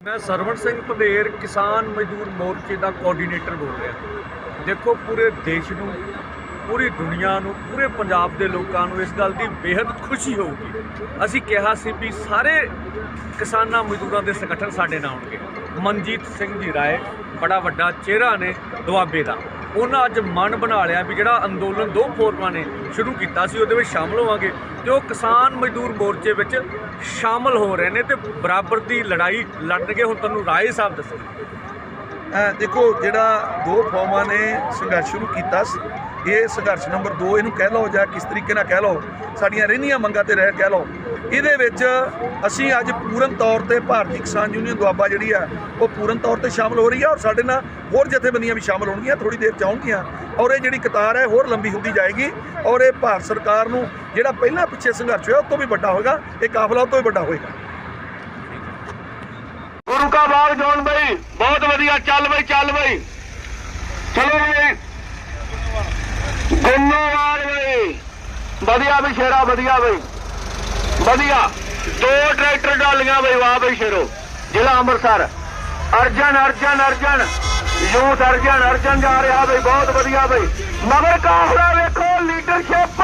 ਮੈਂ ਸਰਵਣ ਸਿੰਘ ਪੰਧੇਰ ਕਿਸਾਨ ਮਜ਼ਦੂਰ ਮੋਰਚੇ ਦਾ ਕੋਆਰਡੀਨੇਟਰ ਬੋਲ ਰਿਹਾ। ਦੇਖੋ ਪੂਰੇ ਦੇਸ਼ ਨੂੰ, ਪੂਰੀ ਦੁਨੀਆ ਨੂੰ, ਪੂਰੇ ਪੰਜਾਬ ਦੇ ਲੋਕਾਂ ਨੂੰ ਇਸ ਗੱਲ ਦੀ ਬੇहद ਖੁਸ਼ੀ ਹੋਊਗੀ। ਅਸੀਂ ਕਿਹਾ ਸੀ ਵੀ ਸਾਰੇ ਕਿਸਾਨਾਂ ਮਜ਼ਦੂਰਾਂ ਦੇ ਸੰਗਠਨ ਸਾਡੇ ਨਾਲ ਆਉਣਗੇ। ਮਨਜੀਤ ਸਿੰਘ ਜੀ ਰਾਏ, ਬੜਾ ਵੱਡਾ ਚਿਹਰਾ ਨੇ ਦੁਆਬੇ ਦਾ। ਉਹਨਾਂ ਅੱਜ ਮਨ ਬਣਾ ਲਿਆ ਵੀ ਜਿਹੜਾ ਅੰਦੋਲਨ ਦੋ ਫੋਰਮਾਂ ਨੇ ਸ਼ੁਰੂ ਕੀਤਾ ਸੀ, ਉਹਦੇ ਵਿੱਚ ਸ਼ਾਮਲ ਹੋਵਾਂਗੇ ਤੇ ਉਹ ਕਿਸਾਨ ਮਜ਼ਦੂਰ ਮੋਰਚੇ ਵਿੱਚ ਸ਼ਾਮਲ ਹੋ ਰਹੇ ਨੇ ਤੇ ਬਰਾਬਰ ਦੀ ਲੜਾਈ ਲੜਨਗੇ ਹੁਣ ਤੁਹਾਨੂੰ ਰਾਏ ਸਾਹਿਬ ਦੱਸੋ ਅਹ ਦੇਖੋ, ਜਿਹੜਾ ਦੋ ਫੌਮਾਂ ਨੇ ਸੰਘਰਸ਼ ਸ਼ੁਰੂ ਕੀਤਾ ਸੀ, ਇਹ ਸੰਘਰਸ਼ ਨੰਬਰ 2 ਇਹਨੂੰ ਕਹਿ ਲਓ ਜਾਂ ਕਿਸ ਤਰੀਕੇ ਨਾਲ ਕਹਿ ਲਓ, ਸਾਡੀਆਂ ਰਹਿੰਦੀਆਂ ਮੰਗਾਂ ਤੇ ਰਹਿ ਕਹਿ ਲਓ ਇਹਦੇ ਵਿੱਚ ਅਸੀਂ ਅੱਜ ਪੂਰਨ ਤੌਰ ਤੇ ਭਾਰਤੀ ਕਿਸਾਨ ਯੂਨੀਅਨ ਦੁਆਬਾ ਜਿਹੜੀ ਆ, ਉਹ ਪੂਰਨ ਤੌਰ ਤੇ ਸ਼ਾਮਲ ਹੋ ਰਹੀ ਆ ਔਰ ਸਾਡੇ ਨਾਲ ਹੋਰ ਜਥੇਬੰਦੀਆਂ ਵੀ ਸ਼ਾਮਲ ਹੋਣਗੀਆਂ ਥੋੜੀ ਦੇਰ ਚ ਆਉਣਗੀਆਂ। ਔਰ ਇਹ ਜਿਹੜੀ ਕਤਾਰ ਹੈ, ਹੋਰ ਲੰਬੀ ਹੁੰਦੀ ਜਾਏਗੀ ਔਰ ਇਹ ਭਾਰਤ ਸਰਕਾਰ ਨੂੰ ਜਿਹੜਾ ਪਹਿਲਾਂ ਪਿੱਛੇ ਸੰਘਰਸ਼ ਹੋਇਆ, ਉਹ ਤੋਂ ਵੀ ਵੱਡਾ ਹੋਏਗਾ, ਇਹ ਕਾਫਲਾ ਉਹ ਤੋਂ ਵੀ ਵੱਡਾ ਹੋਏਗਾ। ਗੁਰੂ ਕਾ ਬਾਗ ਜੋਨ ਬਈ, ਬਹੁਤ ਵਧੀਆ, ਚੱਲ ਬਈ ਚੱਲ ਬਈ। ਚਲੋ ਬਈ ਗੁੰਨੋਵਾਲ ਬਈ। ਵਧੀਆ ਬਈ ਸ਼ੇਰਾ, ਵਧੀਆ ਬਈ। ਵਧੀਆ। ਦੋ ਟਰੈਕਟਰ ਡਾਲੀਆਂ ਬਈ, ਵਾਹ ਬਈ ਸ਼ੇਰੋ। ਜ਼ਿਲ੍ਹਾ ਅੰਮ੍ਰਿਤਸਰ। ਅਰਜਨ ਅਰਜਨ ਅਰਜਨ। ਯੂਥ ਅਰਜਨ ਅਰਜਨ ਜਾ ਰਿਹਾ ਬਈ, ਬਹੁਤ ਵਧੀਆ ਬਈ। ਮਗਰ ਕਾਫਲਾ ਵੇਖੋ ਲੀਡਰਸ਼ਿਪ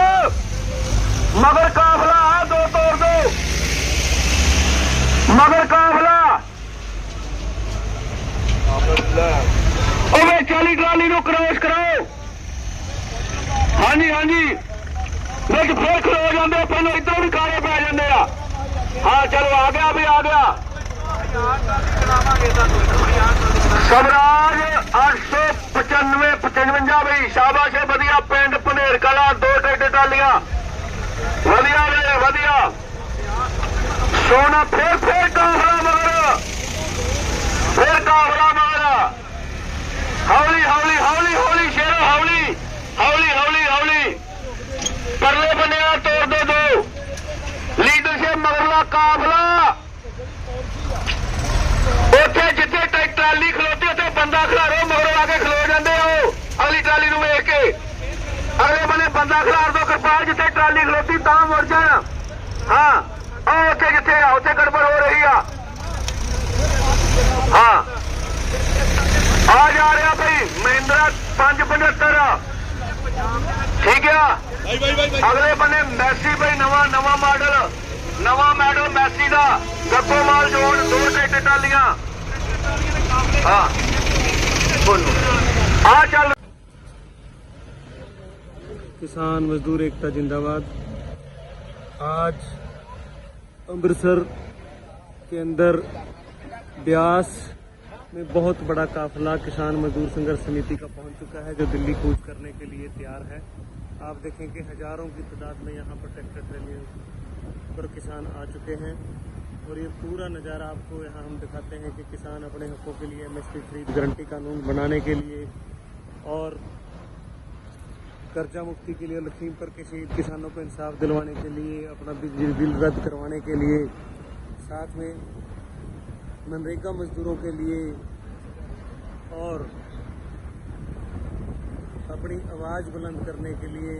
ਮਗਰ ਕਾਫਲਾ ਆ ਦੋ ਤੋੜ ਦੋ। ਮਗਰ ਕਾਫਲਾ। ਓਏ ਚਾਲੀ ਟਰਾਲੀ ਨੂੰ ਕ੍ਰੋਸ ਕਰਾਓ। ਹਾਂਜੀ ਹਾਂਜੀ। ਵਿੱਚ ਫੇਰ ਖਲੋ ਜਾਂਦੇ ਆ, ਪਹਿਲਾਂ ਇੱਧਰੋਂ ਵੀ ਕਾਲੇ ਪੈ ਜਾਂਦੇ ਆ। ਹਾਂ ਚਲੋ ਆ ਗਿਆ ਵੀ ਆ ਗਿਆ। ਸਵਰਾਜ 895 55 ਬਈ ਸ਼ਾਬਾਸ਼ ਏ ਵਧੀਆ ਪਿੰਡ ਭਨੇਰ ਕਲਾ ਦੋ ਟਰੈਕਟਰ ਟਾਲੀਆਂ। ਵਧੀਆ ਵੇ ਵਧੀਆ। ਸੋਨਾ ਫੇਰ ਫੇਰ ਕਾਫਲਾ ਮਗਰ ਫੇਰ ਕਾਫਲਾ ਮਗਰ ਹੌਲੀ ਹੌਲੀ ਹੌਲੀ ਹੌਲੀ ਸ਼ੇਰ ਹੌਲੀ ਹੌਲੀ ਹੌਲੀ ਹੌਲੀ ਪਰਲੇ ਬੰਨੇ ਆ ਤੋੜ ਦੋ ਦੋ ਲੀਡਰਸ਼ਿਪ ਮਗਰਲਾ ਕਾਫਲਾ ਉੱਥੇ ਜਿੱਥੇ ਟਰੈ- ਟਰਾਲੀ ਖਲੋਤੀ ਉੱਥੇ ਬੰਦਾ ਖਲਾਰੋ ਮਗਰੋਂ ਆ ਕੇ ਖਲੋ ਜਾਂਦੇ ਉਹ ਅਗਲੀ ਟਰਾਲੀ ਨੂੰ ਵੇਖ ਕੇ। ਅਗਲੇ ਬੰਨੇ ਬੰਦਾ ਖਲਾਰ ਦੋ ਕਿਰਪਾਲ ਜਿੱਥੇ ਟਰਾਲੀ ਖਲੋਤੀ ਤਾਂ ਮੁੜ ਜਾਣ। ਹਾਂ ਉਹ ਉੱਥੇ ਜਿੱਥੇ ਆ? ਉੱਥੇ ਗੜਬੜ ਹੋ ਰਹੀ ਆ। ਹਾਂ। ਆ ਜਾ ਰਿਹਾ ਭਾਈ ਮਹਿੰਦਰਾ 575 ਠੀਕ ਆ? ਅਗਲੇ ਬੰਨੇ ਮੈਸੀ ਭਾਈ ਨਵਾਂ ਨਵਾਂ ਮਾਡਲ। ਨਵਾਂ ਮਾਡਲ ਮੈਸੀ ਦਾ ਗੱਗੋ ਮਾਲ ਜੋੜ ਦੋ ਟਰੈਕਟਰ ਟਾਲੀਆਂ ਹਾਂ ਬੋਲੋ ਆ ਚੱਲ किसान मजदूर एकता जिंदाबाद आज अमृतसर के अंदर ब्यास में बहुत बड़ा काफिला किसान मजदूर संघर्ष समिति का पहुंच चुका है जो दिल्ली कूच करने के लिए तैयार है आप देखें कि हजारों की तादाद में यहाँ पर ट्रैक्टर ट्रेलियों पर किसान आ चुके हैं और ये पूरा नज़ारा आपको यहाँ हम दिखाते हैं कि किसान अपने हकों के लिए एम एमएसपी खरीद गारंटी कानून बनाने के लिए और कर्जा मुक्ति के लिए लखीमपुर के शहीद किसानों को इंसाफ दिलवाने के लिए, अपना बिजली बिल रद्द करवाने के लिए, साथ में मनरेगा मजदूरों के लिए और अपनी आवाज़ बुलंद करने के लिए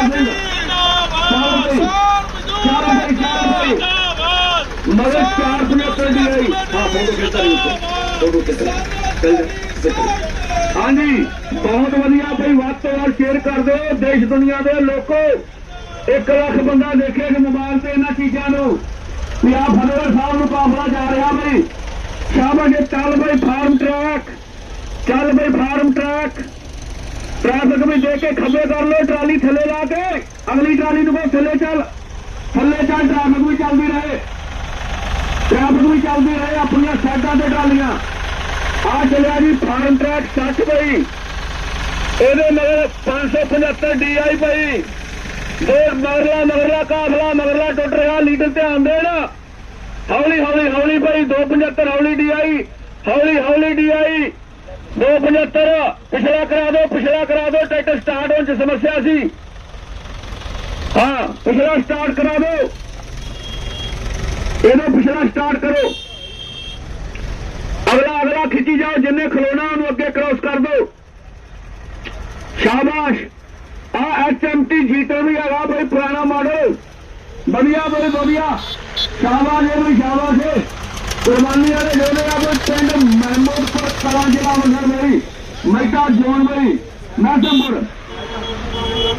ਆ ਸਿੰਘ ਮਗਰ ਚਾਰ ਪਨੇਤਰ ਦੀ ਆਈ ਹਾਂ ਫੋਟੋ ਖਿੱਚਾ ਲਈ ਫੋਟੋ ਖਿੱਚਾ ਚੱਲ ਹਾਂਜੀ, ਬਹੁਤ ਵਧੀਆ ਬਈ ਵੱਧ ਤੋਂ ਵੱਧ ਸ਼ੇਅਰ ਕਰ ਦਿਓ। ਦੇਸ਼ ਦੁਨੀਆ ਦੇ ਲੋਕੋ 1 ਲੱਖ ਬੰਦਾ ਦੇਖੇਗਾ ਮੋਬਾਈਲ ਤੇ ਇਹਨਾਂ ਚੀਜ਼ਾਂ ਨੂੰ। ਵੀ ਆ ਫਤਿਹਗੜ੍ਹ ਸਾਹਿਬ ਨੂੰ ਕਾਫਲਾ ਜਾ ਰਿਹਾ ਬਈ। ਸ਼ਾਬਾਸ਼ ਚੱਲ ਬਈ ਫਾਰਮ ਟਰੱਕ ਚੱਲ ਬਈ ਫਾਰਮ ਟਰੱਕ ਟ੍ਰੈਫਿਕ ਵੀ ਦੇਖ ਕੇ ਖੱਬੇ ਕਰ ਲੋ ਟਰਾਲੀ ਥੱਲੇ ਲਾ ਕੇ। ਅਗਲੀ ਟਰਾਲੀ ਨੂੰ ਕਹੋ, ਥੱਲੇ ਚੱਲ। ਥੱਲੇ ਚੱਲ, ਟ੍ਰੈਫਿਕ ਵੀ ਚੱਲਦੀ ਰਹੇ। ਟ੍ਰੈਫਿਕ ਵੀ ਚੱਲਦੀ ਰਹੇ ਆਪਣੀਆਂ ਸਾਈਡਾਂ ਤੇ ਟਰਾਲੀਆਂ। ਆ ਚੱਲਿਆ ਜੀ, ਫਾਰਮ ਟਰੱਕ ਸੱਚ ਬਈ। ਇਹਦੇ ਮਗਰ 575 ਡੀਆਈ ਬਈ। ਦੋ ਮਗਰਲਾ ਮਗਰਲਾ ਕਾਫਲਾ, ਮਗਰਲਾ ਟੁੱਟ ਰਿਹਾ, ਲੀਡਰ ਧਿਆਨ ਦੇਣ। ਹੌਲੀ ਹੌਲੀ ਹੌਲੀ ਭਾਈ 275 ਹੌਲੀ ਡੀਆਈ ਹੌਲੀ ਹੌਲੀ ਡੀਆਈ 275 ਪਿਛਲਾ ਕਰਾ ਦਿਓ, ਪਿਛਲਾ ਕਰਾ ਦਿਓ ਟਰੈਕਟਰ ਸਟਾਰਟ ਹੋਣ ਚ ਸਮੱਸਿਆ ਸੀ। ਹਾਂ, ਪਿਛਲਾ ਸਟਾਰਟ ਕਰਾ ਦਿਓ। ਇਹਨੂੰ ਪਿਛਲਾ ਸਟਾਰਟ ਕਰੋ। ਅਗਲਾ ਅਗਲਾ ਖਿੱਚੀ ਜਾਓ, ਜਿੰਨੇ ਖਲੋਣਾ, ਉਹਨੂੰ ਅੱਗੇ ਕ੍ਰੋਸ ਕਰ ਦਿਓ। ਸ਼ਾਬਾਸ਼। ਆ ਐਚਐਮਟੀ ਜੀਟੋ ਵੀ ਹੈਗਾ ਬਈ, ਪੁਰਾਣਾ ਮਾਡਲ ਵਧੀਆ ਬਈ, ਵਧੀਆ। ਸ਼ਾਬਾਸ਼, ਇਹ ਵੀ ਸ਼ਾਬਾਸ਼। ਕੁਰਬਾਨੀਆਂ ਦੇ ਜੋੜੇ ਆ ਬਈ, ਪਿੰਡ ਮਹਿਮੂਦਪੁਰ ਕਲਾਂ ਜ਼ਿਲ੍ਹਾ ਮੰਗਰ ਮੇਰੀ ਮੈਟਾ ਜੋਨ ਮੇਰੀ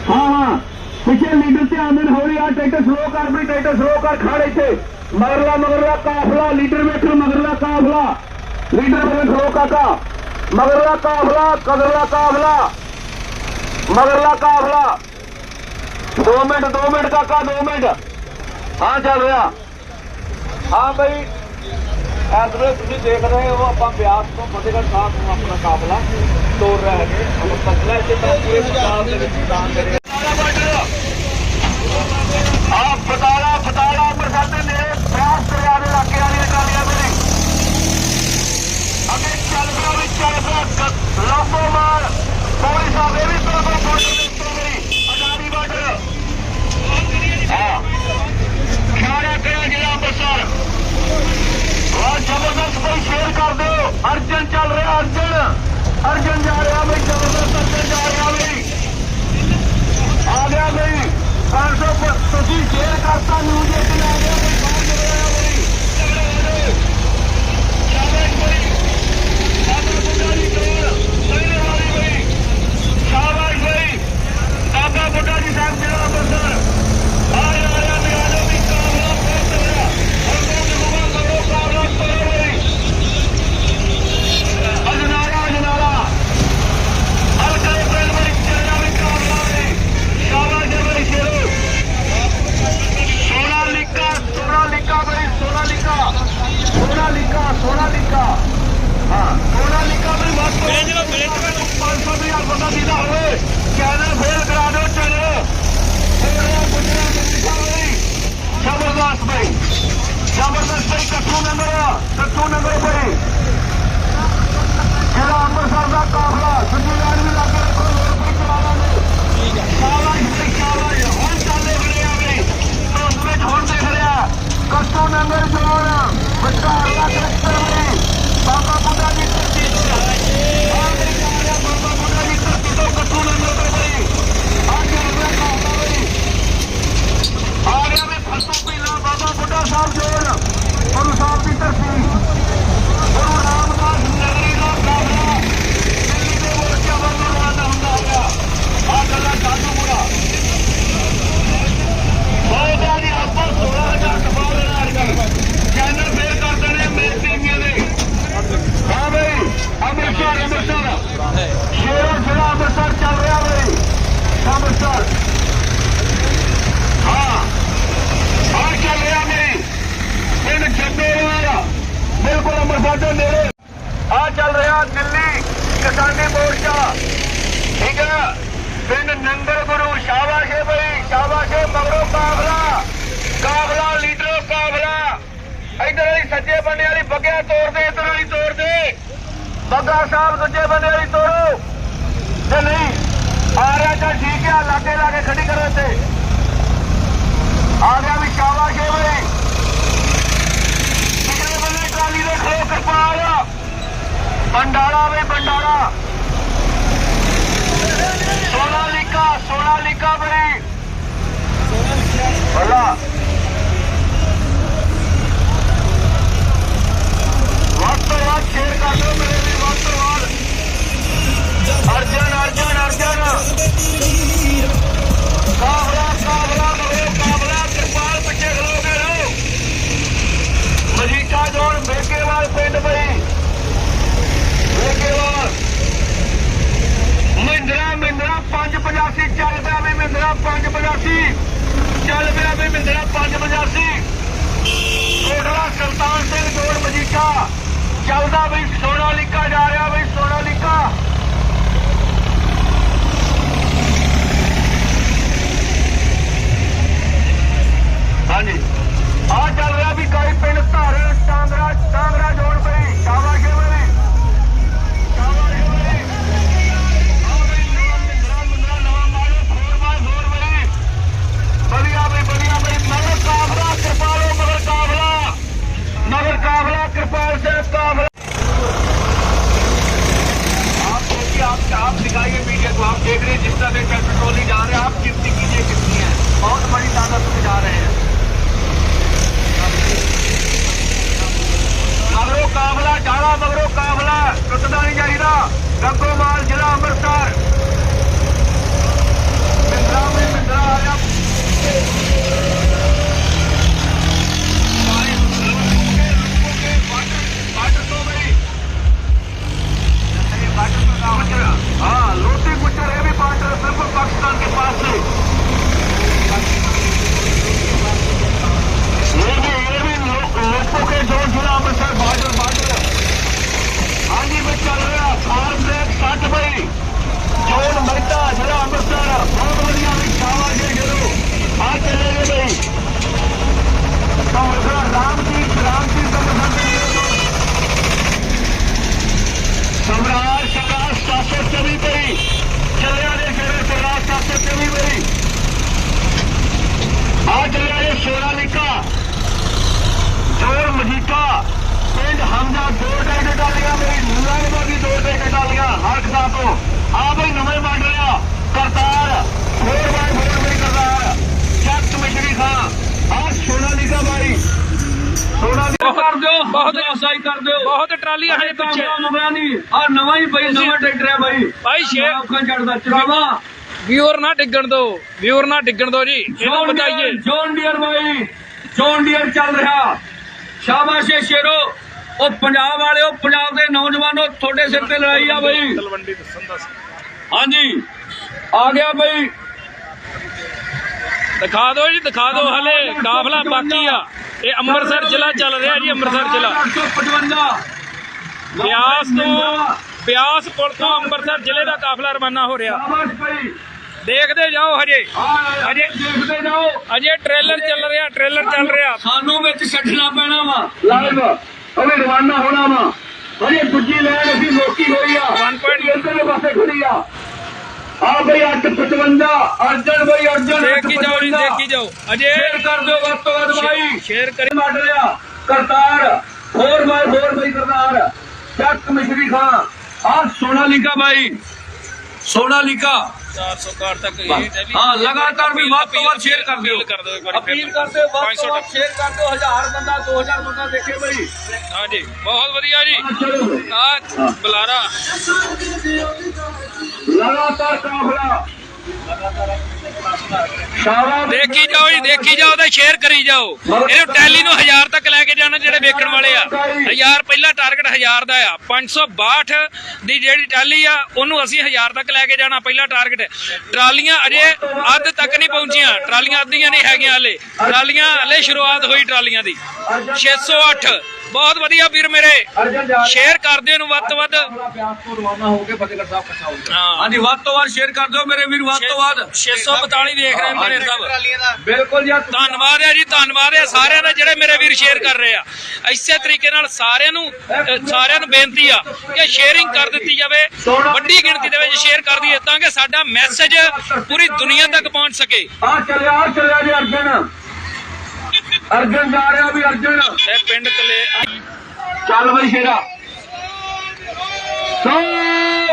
ਹਾਂ ਹਾਂ, ਪਿੱਛੇ ਲੀਡਰ ਧਿਆਨ ਦੇਣ, ਹੌਲੀ ਆ ਟਰੈਕਟਰ ਸਲੋ ਕਰ ਬਈ ਟਰੈਕਟਰ ਸਲੋ ਕਰ, ਖੜ ਇੱਥੇ। ਮਗਰਲਾ ਮਗਰਲਾ ਕਾਫਲਾ, ਲੀਡਰ ਵੇਖੋ ਮਗਰਲਾ ਕਾਫਲਾ। ਲੀਡਰ ਵੇਖੋ ਕਾਕਾ। ਮਗਰਲਾ ਕਾਫਲਾ, ਕਦਰਲਾ ਕਾਫਲਾ। ਮਗਰਲਾ ਕਾਫਲਾ। 2 ਮਿੰਟ 2 ਮਿੰਟ ਕਾਕਾ 2 ਮਿੰਟ। ਹਾਂ, ਚੱਲ ਰਿਹਾ। ਹਾਂ, ਬਈ। ਐਡਰੈਸ ਤੁਸੀਂ ਦੇਖ ਰਹੇ ਹੋ ਆਪਾਂ ਬਿਆਸ ਤੋਂ ਫਤਿਹਗੜ੍ਹ ਸਾਹਿਬ ਨੂੰ ਆਪਣਾ ਕਾਫਲਾ ਤੋੜ ਰਹੇ ਹੈਗੇ। ਆਪਾਂ ਪਤਲਾ ਇੱਥੇ ਤਾਂ ਪੂਰੇ ਪੰਜਾਬ ਦੇ ਵਿੱਚ ਦਾਨ ਕਰੇ ਅੰਮ੍ਰਿਤਸਰ ਦੇ ਨੇੜੇ ਬਿਆਸ ਦਰਿਆ ਦੇ ਇਲਾਕੇ ਵਾਲੀਆਂ ਟਰਾਲੀਆਂ ਵੀ ਨੇ ਅੱਗੇ ਚੱਲ ਪਿਆ ਵੀ ਚੱਲ ਪਿਆ ਲੰਬੋ ਮਾਰ। ਆ, ਲਾਗੇ ਲਾਗੇ ਖੜੀ ਕਰੋ ਇੱਥੇ। ਆ ਗਿਆ ਵੀ ਸ਼ਾਬਾਸ਼ ਏ ਬਈ ਪਿਛਲੇ ਬੰਨੇ ਟਰਾਲੀ ਦੇ ਖਲੋ ਕਿਰਪਾਲ। ਬੰਡਾਲਾ ਵੀ ਬੰਡਾਲਾ ਸੋਨਾਲੀਕਾ ਸੋਨਾਲੀਕਾ ਬਈ ਬੱਲਾ ਵੱਧ ਤੋਂ ਵੱਧ ਸ਼ੇਅਰ ਕਰ ਦਿਓ ਮੇਰੇ ਵੀ ਵੱਧ ਤੋਂ ਵੱਧ ਅਰਜਨ ਅਰਜਨ ਅਰਜਨ ਕਾਬਲਾ ਕਾਬਲਾ ਮਗਰੋਂ ਕਾਬਲਾ ਕਿਰਪਾਲ ਪਿੱਛੇ ਖਲੋਗੇ ਰਹੋ ਮਜੀਠਾ ਜੋਨ ਬੇਕੇਵਾਲ ਪਿੰਡ ਬਈ ਬੇਕੇਵਾਲ ਮਹਿੰਦਰਾ ਮਹਿੰਦਰਾ 585 ਚੱਲ ਪਿਆ ਵੀ ਮਹਿੰਦਰਾ 585 ਚੱਲ ਪਿਆ ਵੀ ਮਹਿੰਦਰਾ 585 ਕੋਟਲਾ ਸੁਲਤਾਨ ਸਿੰਘ ਜੋੜ ਮਜੀਠਾ ਚੱਲਦਾ ਵੀ ਸੋਨਾਲੀਕਾ ਜਾ ਰਿਹਾ ਵੀ ਸੋਨਾਲੀਕਾ ਹਾਂਜੀ। ਆ ਚੱਲ ਰਿਹਾ ਵੀ ਕਾਈ ਪਿੰਡ ਧਾਰਨ ਟਾਂਗਰਾ ਟਾਂਗਰਾ ਜੋੜ ਪਈ ਸ਼ਾਬਾਸ਼ ਸ਼ਾਬਾਸ਼ ਸ਼ੇਰਾ ਨਿੱਕਾ ਜੋਰ ਮਜੀਕਾ ਪਿੰਡ ਹਮਜ਼ਾ ਜੋਰ ਕਰਕੇ ਡਾਲੀਆਂ ਮੇਰੀ ਨੂਰਾਂ ਨੂੰ ਵੀ ਜੋਰ ਕਰਕੇ ਡਾਲੀਆਂ ਹਰ ਖਸਾ ਤੋਂ। ਆ ਬਈ ਨਵੇਂ ਬਣ ਰਿਹਾ ਕਰਤਾਰ ਫੋਰ ਬਾਈ ਫੋਰ ਮੇਰੀ ਕਰਤਾਰ। ਜੱਟ ਮਿਸ਼ਰੀ ਖਾਂ ਆ ਸੋਨਾ ਨਿੱਕਾ ਬਾਈ। ਸੋਨਾ ਕਰ ਦਿਓ। ਬਹੁਤ ਉਸਾਈ ਕਰ ਦਿਓ। ਬਹੁਤ ਟਰਾਲੀ ਹਜੇ ਪਿੱਛੇ। ਆ ਨਵਾਂ ਹੀ ਬਈ ਨਵਾਂ ਟਰੈਕਟਰ ਹੈ ਬਾਈ। ਭਾਈ ਸ਼ੇਖ ਔਖਾ ਛੱਡਦਾ ਚਲਾਵਾ ਵਿਊਰ ਨਾ ਡਿੱਗਣ ਦੋ ਵਿਊਰ ਨਾ ਡਿੱਗਣ ਦੋ ਜੀ ਇਹਨੂੰ ਬਚਾਈਏ ਜੌਨ ਡੀਅਰ ਬਾਈ ਜੌਨ ਡੀਅਰ ਚੱਲ ਰਿਹਾ। ਸ਼ਾਬਾਸ਼ ਏ ਸ਼ੇਰੋ। ਉਹ ਪੰਜਾਬ ਵਾਲਿਓ ਪੰਜਾਬ ਦੇ ਨੌਜਵਾਨੋ ਤੁਹਾਡੇ ਸਿਰ ਤੇ ਲੜਾਈ ਆ ਬਈ। ਤਲਵੰਡੀ ਦੱਸਣ ਦੱਸ ਹਾਂਜੀ। ਆ ਗਿਆ ਬਈ। ਦਿਖਾ ਦਿਓ ਜੀ ਦਿਖਾ ਦਿਓ ਹਲੇ। ਕਾਫਲਾ ਬਾਕੀ ਆ। ਇਹ ਅੰਮ੍ਰਿਤਸਰ ਜ਼ਿਲ੍ਹਾ ਚੱਲ ਰਿਹਾ ਜੀ ਅੰਮ੍ਰਿਤਸਰ ਜ਼ਿਲ੍ਹਾ। 855 ਬਿਆਸ ਤੋਂ ਬਿਆਸ ਪੁਲ ਤੋਂ ਅੰਮ੍ਰਿਤਸਰ ਜ਼ਿਲ੍ਹੇ ਦਾ ਕਾਫਲਾ ਰਵਾਨਾ ਹੋ ਰਿਹਾ। ਸ਼ਾਬਾਸ਼ ਬਈ। ਦੇਖਦੇ ਜਾਓ ਹਜੇ। ਅਜੇ- ਦੇਖਦੇ ਜਾਓ। ਅਜੇ ਟ੍ਰੇਲਰ ਚੱਲ ਰਿਹਾ ਟ੍ਰੇਲਰ ਚੱਲ ਰਿਹਾ। ਸਾਨੂੰ ਵਿੱਚ ਛੱਡਣਾ ਪੈਣਾ ਵਾ ਲਾਈਵ। ਅਵੇ ਰਵਾਨਾ ਹੋਣਾ ਵਾ। ਅਜੇ ਦੂਜੀ ਲੈਣ ਅਸੀਂ ਮੋਕੀ ਹੋਈ ਆ। 1.8 ਇਧਰਲੇ ਪਾਸੇ ਖੜੀ ਆ। ਆ ਬਈ 855 ਅਰਜਨ ਬਈ ਅਰਜਨ ਦੇਖੀ ਜਾਓ ਜੀ ਦੇਖੀ ਜਾਓ। ਅਜੇ ਸ਼ੇਅਰ ਕਰ ਦਿਓ ਵੱਧ ਤੋਂ ਵੱਧ ਬਾਈ। ਸ਼ੇਅਰ ਕਰੀ। ਮੱਡ ਲਿਆ ਕਰਤਾਰ 4x4 ਬਈ ਕਰਤਾਰ। ਚੱਕ ਮਿਸ਼ਰੀ ਖਾਂ। ਆ ਸੋਨਾਲੀਕਾ ਬਾਈ। ਸੋਨਾਲੀਕਾ। 400 ਕਾਰ ਤੱਕ ਇਹ ਟੈਲੀ ਹਾਂ ਲਗਾਤਾਰ ਵੀ ਵੱਧ ਤੋਂ ਵੱਧ ਸ਼ੇਅਰ ਕਰ ਦਿਓ। ਅਪੀਲ ਕਰ ਦਿਓ ਇੱਕ ਵਾਰੀ। ਅਪੀਲ ਕਰ ਦਿਓ ਵੱਧ 500 ਤੋਂ ਵੱਧ ਸ਼ੇਅਰ ਕਰ ਦਿਓ 1000 ਬੰਦਾ 2000 ਬੰਦਾ ਦੇਖੇ ਬਈ। ਹਾਂਜੀ ਬਹੁਤ ਵਧੀਆ ਜੀ। ਆ ਬੁਲਾਰਾ। ਲਗਾਤਾਰ ਕਾਫਲਾ। ਸ਼ਾਬਾਸ਼ ਦੇਖੀ ਜਾਓ ਜੀ ਦੇਖੀ ਜਾਓ ਤੇ ਸ਼ੇਅਰ ਕਰੀ ਜਾਓ। ਇਹਨੂੰ ਟੈਲੀ ਨੂੰ 1000 ਤੱਕ ਲੈ ਕੇ ਜਾਣਾ ਜਿਹੜੇ ਵੇਖਣ ਵਾਲੇ ਆ। 1000 ਪਹਿਲਾ ਟਾਰਗੇਟ 1000 ਦਾ ਆ। 562 ਦੀ ਜਿਹੜੀ ਟੈਲੀ ਆ ਉਹਨੂੰ ਅਸੀਂ 1000 ਤੱਕ ਲੈ ਕੇ ਜਾਣਾ ਪਹਿਲਾ ਟਾਰਗੇਟ ਟਰਾਲੀਆਂ ਅਜੇ ਅੱਧ ਤੱਕ ਨਹੀਂ ਪਹੁੰਚੀਆਂ। ਟਰਾਲੀਆਂ ਅੱਧੀਆਂ ਨਹੀਂ ਹੈਗੀਆਂ ਹਲੇ। ਟਰਾਲੀਆਂ ਹਲੇ ਸ਼ੁਰੂਆਤ ਹੋਈ ਟਰਾਲੀਆਂ ਦੀ। 608 ਬਹੁਤ ਵਧੀਆ ਵੀਰ ਮੇਰੇ। ਸ਼ੇਅਰ ਕਰਦੇ ਨੂੰ ਵੱਧ ਤੋਂ ਵੱਧ। ਬਿਆਸ ਤੋਂ ਰਵਾਨਾ ਹੋ ਕੇ ਫਤਿਹਗੜ੍ਹ ਸਾਹਿਬ ਪਹੁੰਚਾਉਂਗੇ ਹਾਂ ਹਾਂਜੀ ਵੱਧ ਤੋਂ ਵੱਧ ਸ਼ੇਅਰ ਕਰ ਦਿਓ ਮੇਰੇ ਵੀਰ ਵੱਧ ਤੋਂ ਵੱਧ। 642 ਦੇਖ ਰਹੇ ਨੇ ਮੇਰੇ ਸਾਹਿਬ ਬਿਲਕੁਲ ਜੀ ਧੰਨਵਾਦ ਹੈ ਜੀ ਧੰਨਵਾਦ ਹੈ। ਸਾਰਿਆਂ ਦਾ ਜਿਹੜੇ ਮੇਰੇ ਵੀਰ ਸ਼ੇਅਰ ਕਰ ਰਹੇ ਆ। ਇਸੇ ਤਰੀਕੇ ਨਾਲ ਸਾਰਿਆਂ ਨੂੰ ਸਾਰਿਆਂ ਨੂੰ ਬੇਨਤੀ ਆ ਕਿ ਸ਼ੇਅਰਿੰਗ ਕਰ ਦਿੱਤੀ ਜਾਵੇ ਵੱਡੀ ਗਿਣਤੀ ਦੇ ਵਿੱਚ ਸ਼ੇਅਰ ਕਰ ਦਈਏ ਤਾਂ ਕਿ ਸਾਡਾ ਮੈਸੇਜ ਪੂਰੀ ਦੁਨੀਆ ਤੱਕ ਪਹੁੰਚ ਸਕੇ। ਆ ਚੱਲਿਆ ਆ ਚੱਲਿਆ ਜੀ ਅਰਜਨ। ਅਰਜਨ ਜਾ ਰਿਹਾ ਵੀ ਅਰਜਨ। ਇਹ ਪਿੰਡ ਕਲੇ ਚੱਲ ਬਈ ਸ਼ੇਰਾ। ਸੋ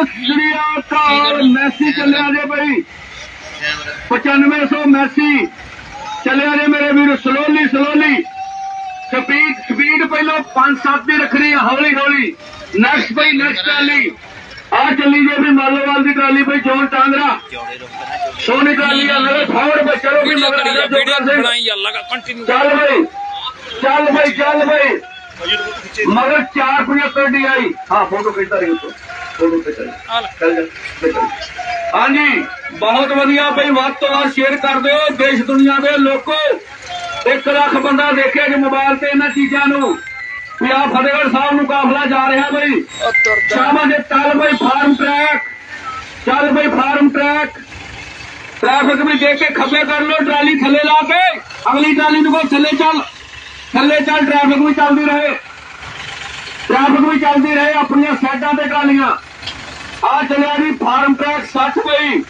ਸ੍ਰੀ ਅਕਾਲ ਮੈਸੀ ਚੱਲਿਆ ਜੇ ਬਈ। 9500 ਮੈਸੀ। ਚੱਲਿਆ ਜੇ ਮੇਰੇ ਵੀਰ ਸਲੋਲੀ ਸਲੋਲੀ ਸਪੀਡ ਸਪੀਡ ਪਹਿਲਾਂ 5-7 ਦੀ ਰੱਖਣੀ ਆ ਹੌਲੀ ਹੌਲੀ। ਨੈਕਸਟ ਬਈ ਨੈਕਸਟ ਟਰਾਲੀ। ਆ ਚੱਲੀ ਜੇ ਵੀ ਮਾਲੋਵਾਲ ਦੀ ਟਰਾਲੀ ਬਈ ਜੋਨ ਟਾਂਗਰਾ ਸੋਨੀ ਟਰਾਲੀ ਆ ਮੇਰੇ ਫੌੜ ਬਈ ਚਲੋ ਵੀ ਮਗਰ ਵੀਡੀਓ। ਬਣਾਈ ਜਾ ਲਗਾ ਕੰਟੀਨਿਊ ਚੱਲ ਬਈ ਚੱਲ ਬਈ ਚੱਲ ਬਈ। ਮਗਰ 475 ਡੀ ਆਈ। ਹਾਂ ਫੋਟੋ ਖਿੱਚਦਾ ਰਹੀ ਉੱਤੋਂ। ਖਿੱਚ ਲਈ। ਹਾਂਜੀ ਬਹੁਤ ਵਧੀਆ ਬਈ ਵੱਧ ਤੋਂ ਵੱਧ ਸ਼ੇਅਰ ਕਰ ਦਿਓ ਦੇਸ਼ ਦੁਨੀਆ ਦੇ ਲੋਕੋ। 1 ਲੱਖ ਬੰਦਾ ਦੇਖਿਆ ਜੀ ਮੋਬਾਈਲ ਤੇ ਇਹਨਾਂ ਚੀਜ਼ਾਂ ਨੂੰ। ਵੀ ਆ ਫਤਿਹਗੜ੍ਹ ਸਾਹਿਬ ਨੂੰ ਕਾਫਲਾ ਜਾ ਰਿਹਾ ਬਈ। ਸ਼ਾਮਾਂ ਦੇ ਚੱਲ ਬਈ ਫਾਰਮ ਟਰੈਕ ਚੱਲ ਬਈ ਫਾਰਮ ਟਰੈਕ ਟ੍ਰੈਫਿਕ ਵੀ ਦੇਖ ਕੇ ਖੱਬੇ ਕਰ ਲੋ ਟਰਾਲੀ ਥੱਲੇ ਲਾ ਕੇ ਅਗਲੀ ਟਰਾਲੀ ਨੂੰ ਕੋ ਥੱਲੇ ਚੱਲ। ਥੱਲੇ ਚੱਲ ਟ੍ਰੈਫਿਕ ਵੀ ਚੱਲਦੀ ਰਹੇ। ਟ੍ਰੈਫਿਕ ਵੀ ਚੱਲਦੀ ਰਹੇ ਆਪਣੀਆਂ ਸਾਈਡਾਂ ਤੇ ਟਰਾਲੀਆਂ। ਆ ਚੱਲਿਆ ਜੀ, ਫਾਰਮ ਟਰੈਕ 60 ਪਈ।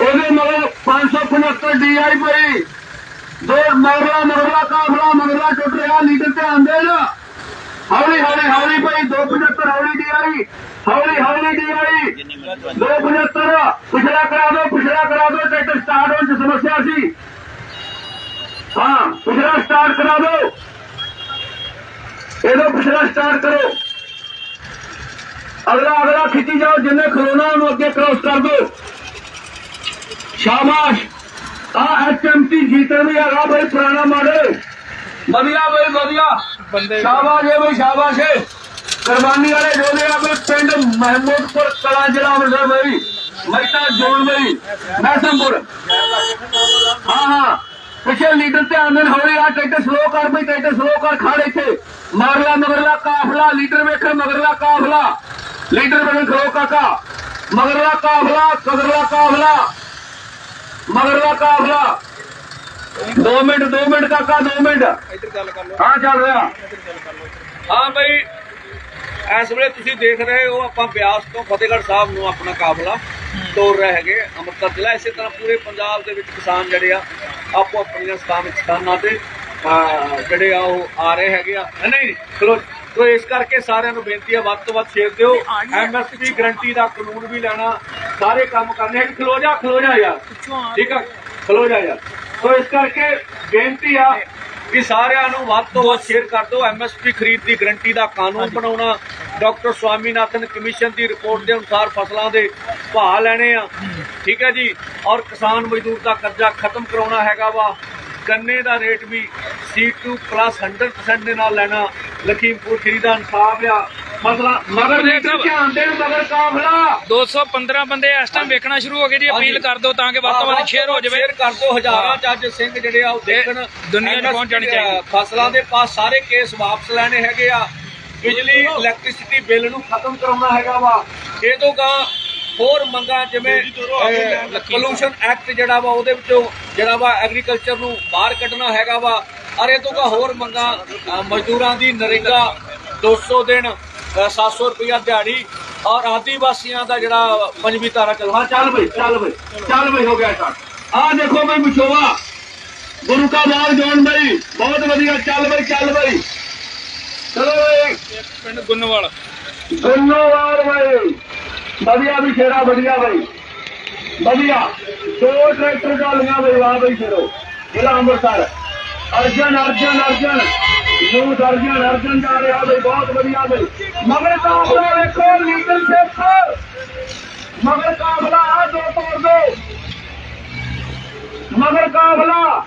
ਉਹਦੇ ਮਗਰ 575 ਡੀਆਈ ਪਈ। ਦੋ ਮਗਰਾ ਮਗਰਾ ਕਾਫਲਾ ਮਗਰਾ ਟੁੱਟ ਰਿਹਾ, ਲੀਡਰ ਧਿਆਨ ਆਂਦੇ ਨਾ। ਹੌਲੀ ਹੌਲੀ ਹੌਲੀ ਪਈ 275 ਹੌਲੀ ਡੀਆਈ ਹੌਲੀ ਹੌਲੀ ਡੀਆਈ 275 ਪਿਛਲਾ ਕਰਾ ਦੋ, ਪਿਛਲਾ ਕਰਾ ਦੋ, ਟਰੈਕਟਰ ਸਟਾਰਟ ਹੋਣ ਚ ਸਮੱਸਿਆ ਸੀ। ਹਾਂ, ਪਿਛਲਾ ਸਟਾਰਟ ਕਰਾ ਦੋ। ਇਹਦਾ ਪਿਛਲਾ ਸਟਾਰਟ ਕਰੋ। ਅਗਲਾ ਅਗਲਾ ਖਿੱਚੀ ਜਾਓ ਜਿੰਨੇ ਖਲੋਣਾ ਉਹਨੂੰ ਅੱਗੇ ਕ੍ਰੋਸ ਕਰ ਦਿਓ ਸ਼ਾਬਾਸ਼। ਆ ਐਚਐਮਟੀ ਜੀਤਰ ਵੀ ਹੈਗਾ ਬਈ ਪੁਰਾਣਾ ਮਾਡਲ। ਵਧੀਆ ਬਈ ਵਧੀਆ। ਬੰਦੇ ਸ਼ਾਬਾਸ਼ ਏ ਬਈ ਸ਼ਾਬਾਸ਼ ਏ। ਕੁਰਬਾਨੀ ਵਾਲੇ ਜੋਦੇ ਆ ਬਈ ਪਿੰਡ ਮਹਿਮੂਦਪੁਰ ਕਲਾ ਜ਼ਿਲ੍ਹਾ ਅੰਮ੍ਰਿਤਸਰ ਬਈ ਮਹਿਤਾ ਜੋਨ ਬਈ ਮੈਸਮਪੁਰ ਹਾਂ ਹਾਂ। ਪਿਛੇ ਲੀਡਰ ਤੇ ਆਂਦੇ ਨੇ ਹੌਲੀ ਆ ਟਰੈਕਟਰ ਸਲੋ ਕਰ ਬਈ ਟਰੈਕਟਰ ਸਲੋ ਕਰ ਖੜ ਇੱਥੇ। ਮਗਰਲਾ ਮਗਰਲਾ ਕਾਫਲਾ ਲੀਡਰ ਵੇਖਣ ਮਗਰਲਾ ਕਾਫਲਾ। ਲੀਡਰ ਵੇਖਣ ਖਲੋ ਕਾਕਾ। ਮਗਰਲਾ ਕਾਫਲਾ ਕਗਰਲਾ ਕਾਫਲਾ। ਮਗਰਲਾ ਕਾਫਲਾ। 2 ਮਿੰਟ 2 ਮਿੰਟ ਕਾਕਾ 2 ਮਿੰਟ। ਹਾਂ ਚੱਲ ਰਿਹਾ। ਹਾਂ ਬਈ ਇਸ ਵੇਲੇ ਤੁਸੀਂ ਦੇਖ ਰਹੇ ਹੋ ਆਪਾਂ ਬਿਆਸ ਤੋਂ ਫਤਿਹਗੜ੍ਹ ਸਾਹਿਬ ਨੂੰ ਆਪਣਾ ਕਾਫਲਾ ਤੋਰ ਰਹੇ ਹੈਗੇ ਅੰਮ੍ਰਿਤਸਰ ਜ਼ਿਲ੍ਹਾ। ਇਸੇ ਤਰ੍ਹਾਂ ਪੂਰੇ ਪੰਜਾਬ ਦੇ ਵਿੱਚ ਕਿਸਾਨ ਜਿਹੜੇ ਆ ਆਪੋ ਆਪਣੀਆਂ ਸਥਾਨਕ ਸਥਾਨਾਂ ਤੇ ਜਿਹੜੇ ਆ ਉਹ ਆ ਰਹੇ ਹੈਗੇ ਆ। ਨਹੀਂ ਚਲੋ ਤੋ ਇਸ ਕਰਕੇ ਸਾਰਿਆਂ ਨੂੰ ਬੇਨਤੀ ਹੈ ਵੱਧ ਤੋਂ ਵੱਧ ਸ਼ੇਅਰ ਦਿਓ। ਐਮਐਸਪੀ ਗਰੰਟੀ ਦਾ ਕਾਨੂੰਨ ਵੀ ਲੈਣਾ ਸਾਰੇ ਕੰਮ ਕਰਨੇ ਖਲੋ ਜਾ ਖਲੋ ਜਾ ਯਾਰ। ਠੀਕ ਆ? ਖਲੋ ਜਾ ਯਾਰ। ਸੋ ਇਸ ਕਰਕੇ ਬੇਨਤੀ ਆ ਕਿ ਸਾਰਿਆਂ ਨੂੰ ਵੱਧ ਤੋਂ ਵੱਧ ਸ਼ੇਅਰ ਕਰ ਦਿਓ। ਐਮਐਸਪੀ ਖਰੀਦ ਦੀ ਗਰੰਟੀ ਦਾ ਕਾਨੂੰਨ ਬਣਾਉਣਾ ਡਾਕਟਰ ਸਵਾਮੀਨਾਥਨ ਕਮਿਸ਼ਨ ਦੀ ਰਿਪੋਰਟ ਦੇ ਅਨੁਸਾਰ ਫਸਲਾਂ ਦੇ ਭਾਅ ਲੈਣੇ ਆ। ਠੀਕ ਹੈ ਜੀ? ਔਰ ਕਿਸਾਨ ਮਜ਼ਦੂਰ ਦਾ ਕਰਜ਼ਾ ਖਤਮ ਕਰਾਉਣਾ ਹੈਗਾ ਵਾ। ਗੰਨੇ ਦਾ ਰੇਟ ਵੀ C2 ਪਲੱਸ 100% ਦੇ ਨਾਲ ਲੈਣਾ। ਲਖੀਮਪੁਰ ਖੀਰੀ ਦਾ ਇਨਸਾਫ ਆ। ਮਸਲਾ ਮਗਰ ਦੇਖ। ਧਿਆਨ ਦੇਣ ਮਗਰ ਕਾਫਲਾ। 215 ਬੰਦੇ ਇਸ ਟਾਈਮ ਵੇਖਣਾ ਸ਼ੁਰੂ ਹੋ ਗਏ ਜੀ ਅਪੀਲ ਕਰ ਦਿਓ ਤਾਂ ਕਿ ਵੱਧ ਤੋਂ ਵੱਧ ਸ਼ੇਅਰ ਹੋ ਜਾਵੇ। ਸ਼ੇਅਰ ਕਰ ਦਿਓ ਹਜ਼ਾਰਾਂ ਅੱਜ ਸਿੰਘ ਜਿਹੜੇ ਆ ਉਹ ਦੇਖਣ। ਦੁਨੀਆ ਨੂੰ ਪਹੁੰਚ ਜਾਣੀ ਚਾਹੀਦੀ। ਫਸਲਾਂ ਦੇ ਪਾਸ ਸਾਰੇ ਕੇਸ ਵਾਪਸ ਲੈਣੇ ਹੈਗੇ ਆ। ਬਿਜਲੀ ਇਲੈਕਟ੍ਰਿਸਿਟੀ ਬਿੱਲ ਨੂੰ ਖਤਮ ਕਰਾਉਣਾ ਹੈਗਾ ਵਾ। ਇਹ ਤੋਂ ਗਾ ਹੋਰ ਮੰਗਾਂ ਜਿਵੇਂ ਪੋਲੂਸ਼ਨ ਐਕਟ ਜਿਹੜਾ ਵਾ ਉਹਦੇ ਵਿੱਚੋਂ ਜਿਹੜਾ ਵਾ ਐਗਰੀਕਲਚਰ ਨੂੰ ਬਾਹਰ ਕੱਢਣਾ ਹੈਗਾ ਵਾ। ਅਰੇ ਤੋਂ ਗਾ ਹੋਰ ਮੰਗਾਂ ਮਜ਼ਦੂਰਾਂ ਦੀ ਨਰੇਗਾ 200 ਦਿਨ ਅ, 700 ਰੁਪਇਆ ਦਿਹਾੜੀ ਔਰ ਆਦੀਵਾਸੀਆਂ ਦਾ ਜਿਹੜਾ ਪੰਜਵੀਂ ਤਾਰਾ ਚੱਲ ਹਾਂ ਚੱਲ ਬਈ ਚੱਲ ਬਈ ਚੱਲ ਬਈ ਹੋ ਗਿਆ ਸਟਾਰਟ ਆ ਦੇਖੋ ਬਈ ਵਿਛੋਵਾ ਗੁਰੂ ਕਾ ਬਾਗ ਜੋਨ ਬਈ ਬਹੁਤ ਵਧੀਆ ਚੱਲ ਬਈ ਚੱਲ ਬਈ। ਚਲੋ ਬਈ। ਪਿੰਡ ਗੁੰਨਵਾਲ। ਗੁੰਨੋਵਾਲ ਬਈ ਵਧੀਆ ਵੀ ਸ਼ੇਰਾ ਵਧੀਆ ਬਈ। ਵਧੀਆ ਦੋ ਟਰੈਕਟਰ ਗਾਲੀਆਂ ਬਈ ਵਾਹ ਬਈ ਸ਼ੇਰੋ ਜ਼ਿਲ੍ਹਾ ਅੰਮ੍ਰਿਤਸਰ। ਅਰਜਨ ਅਰਜਨ ਅਰਜਨ। ਯੂਥ ਅਰਜਨ ਅਰਜਨ ਜਾ ਰਿਹਾ ਬਈ, ਬਹੁਤ ਵਧੀਆ ਬਈ। ਮਗਰ ਕਾਫਲਾ ਵੇਖੋ ਲੀਡਰਸ਼ਿਪ ਮਗਰ ਕਾਫਲਾ ਆ, ਦੋ ਤੋੜ ਦੋ। ਮਗਰ ਕਾਫਲਾ।